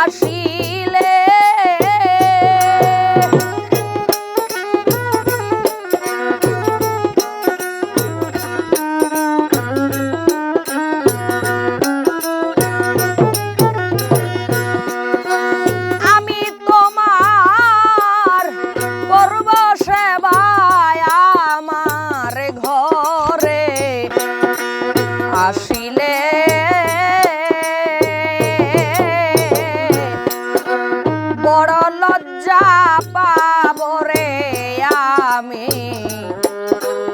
baixinho. লজ্জা পাব রে আমি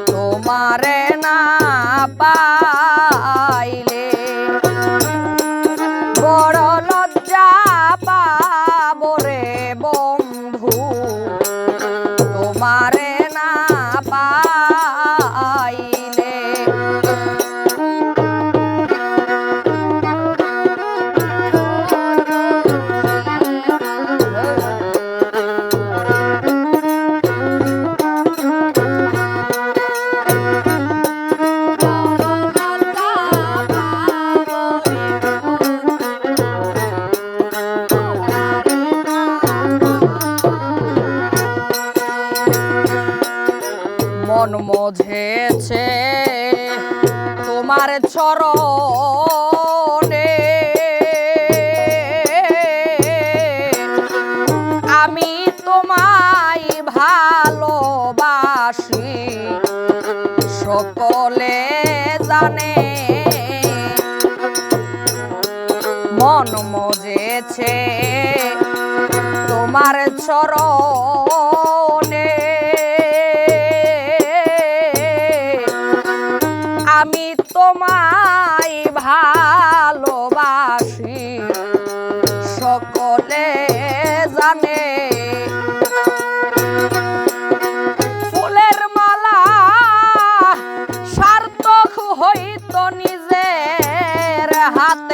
তোমারে না পাইলে বড় লজ্জা পাব রে বন্ধু তোমারে মন মঝেছে তোমার চরণে। আমি তোমায় ভালোবাসি সকলে জানে। মন মজেছে আমি তোমায় ভালোবাসি। সকলে জানে ফুলের মালা সার্থক হইত নিজের হাতে।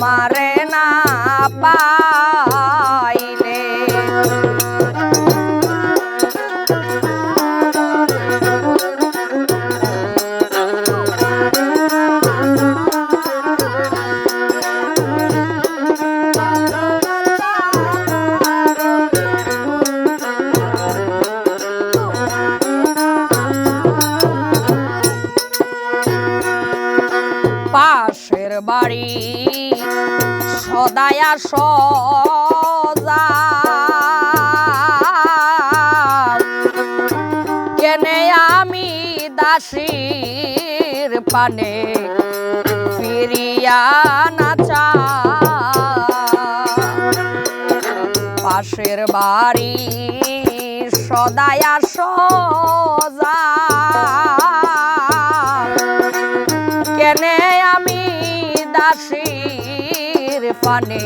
তোমারে না পাইলে কেনে আমি দাসীর পানে ফিরিয়া নাচা পাশের বাড়ি সদায়া সজা পানে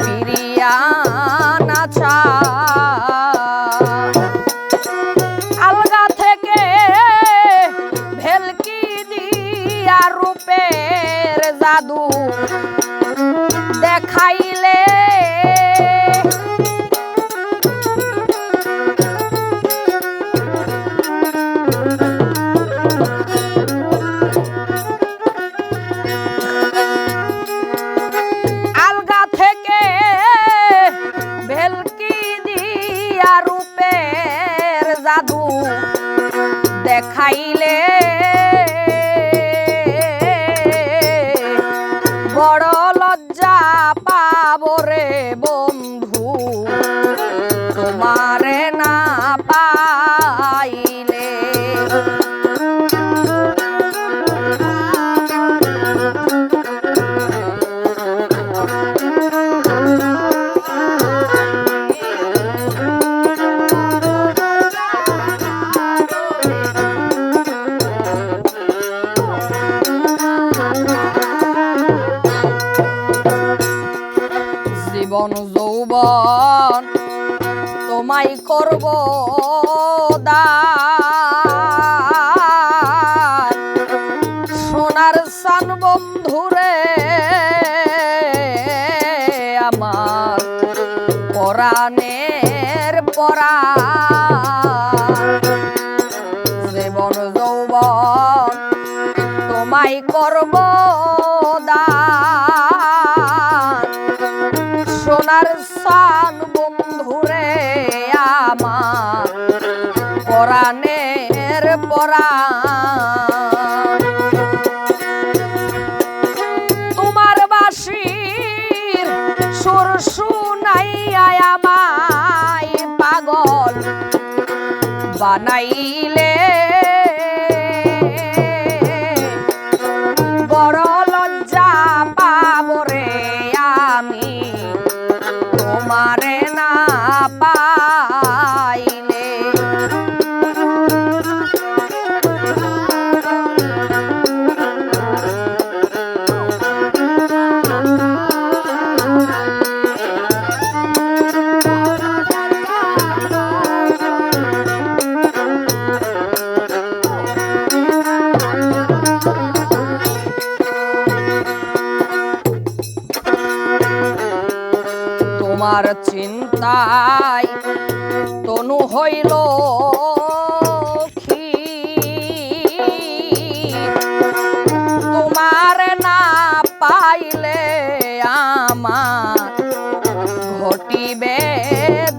ফিরিয়া জাদু দেখাইলে সর্বদা সোনার সান বন্ধুরে আমার পরাণের পরা জীবন যৌবন তোমায় করব শুনাইয়া মাই পাগল বানাইলে তোমার চিন্তায় তনু হইল তোমার না পাইলে আমার ঘটিবে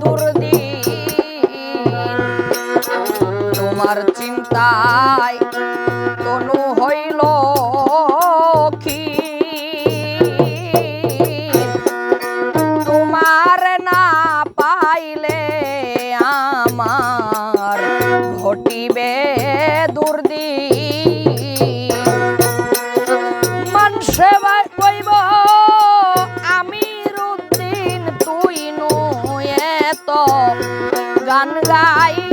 দুর্দিন। তোমার চিন্তা তো গান গাই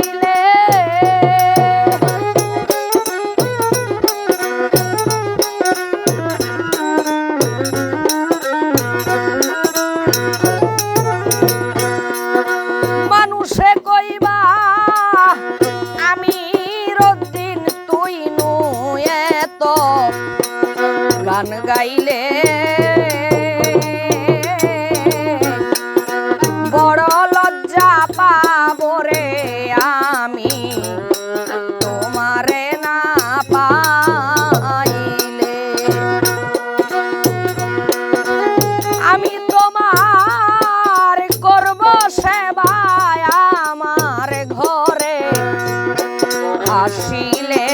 আসিলে